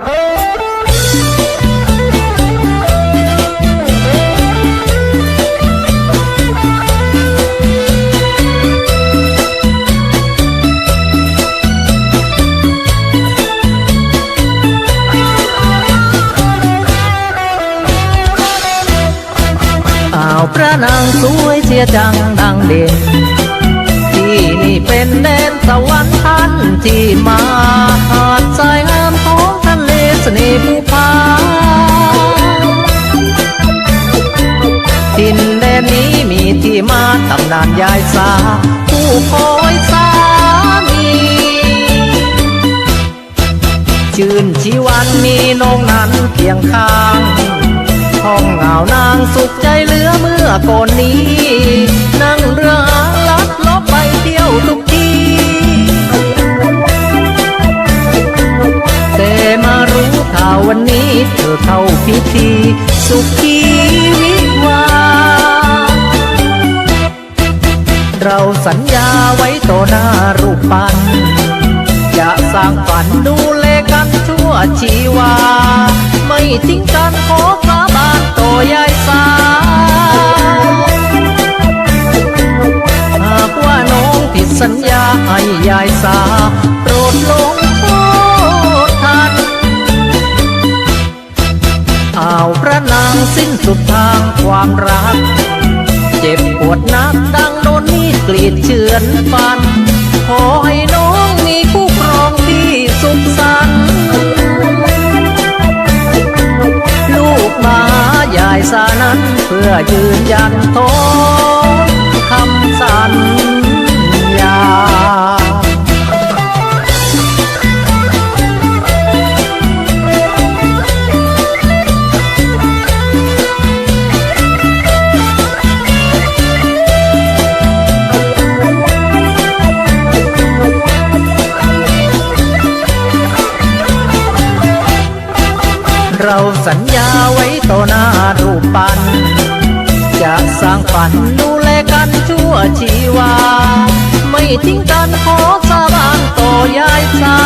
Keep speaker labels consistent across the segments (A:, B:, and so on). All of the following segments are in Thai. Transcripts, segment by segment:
A: อ้าวพระนางสวยเสียจังดังเด่นที่นี่เป็นแดนสวรรค์ท่านที่มา ที่มาตำนานยายสาผู้คอยสามี ชื่นชีวันมีน้องนั้นเคียงข้างห้องเหงานางสุขใจเหลือเมื่อก่อนนี้ นั่งเรือหางลัดลบไปเที่ยวทุกทีแต่มารู้ข่าววันนี้เธอเข้าพิธีสุขี เราสัญญาไว้ต่อหน้ารูปปั้นจะสร้างฝันดูแลกันชั่วชีวา ไม่ทิ้งกันขอสาบานต่อยายสาหากว่าน้องผิดสัญญาให้ยายสาโปรดลงโทษทันอ้าวพระนางสิ้นสุดทางความรัก เจ็บปวดนักดังโดน กรีดเฉือนฟัน ขอให้น้องมีคู่ครองที่สุขสันต์ลูกมายายสานั้นเพื่อยืนยันทนคำสัญญา เราสัญญาไว้ต่อหน้ารูปปั้นจะสร้างฝันดูแลกันชั่วชีวา ไม่ทิ้งกันขอสาบานต่อยายสา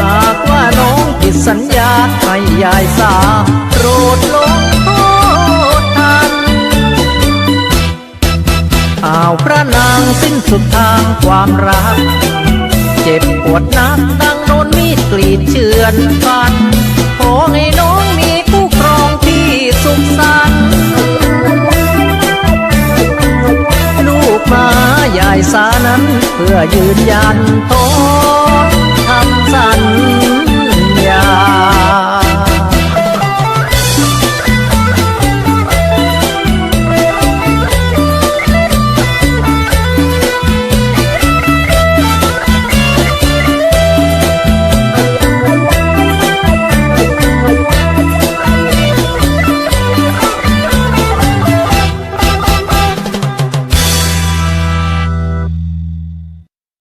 A: หากว่าน้องผิดสัญญาให้ยายสาโปรดลงโทษทันอ้าวพระนางสิ้นสุดทางความรัก เจ็บปวดนักดังโดนมีดกรีดเชือนฟันขอให้น้องมีผู้ครองที่สุขสันต์ลูกมาใหญ่สานั้นเพื่อยืนยันตนทำสัญ